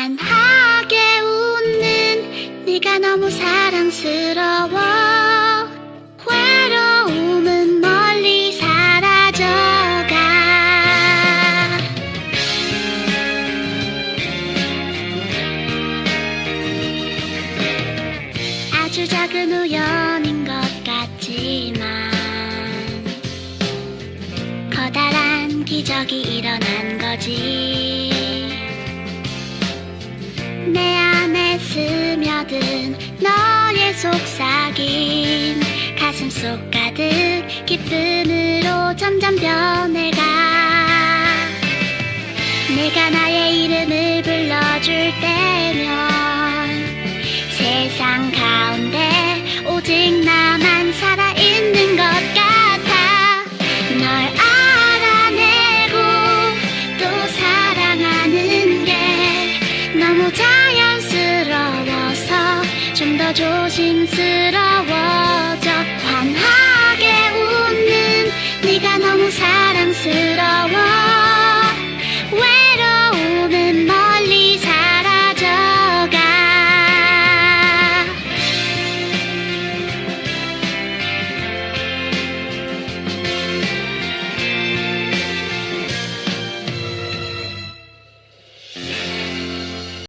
환하게 웃는 네가 너무 사랑스러워. 외로움은 멀리 사라져가. 아주 작은 우연인 것 같지만 커다란 기적이 일어난 거지 스며든 너의 속삭임. 가슴 속 가득 기쁨으로 점점 변해가. 내가 나의 이름을 불러줄 때면 세상 가운데 오직 나만 살아있는 것 같아. 널 알아내고 또 사랑하는 게 너무 자연스러워서 좀더 조심스러워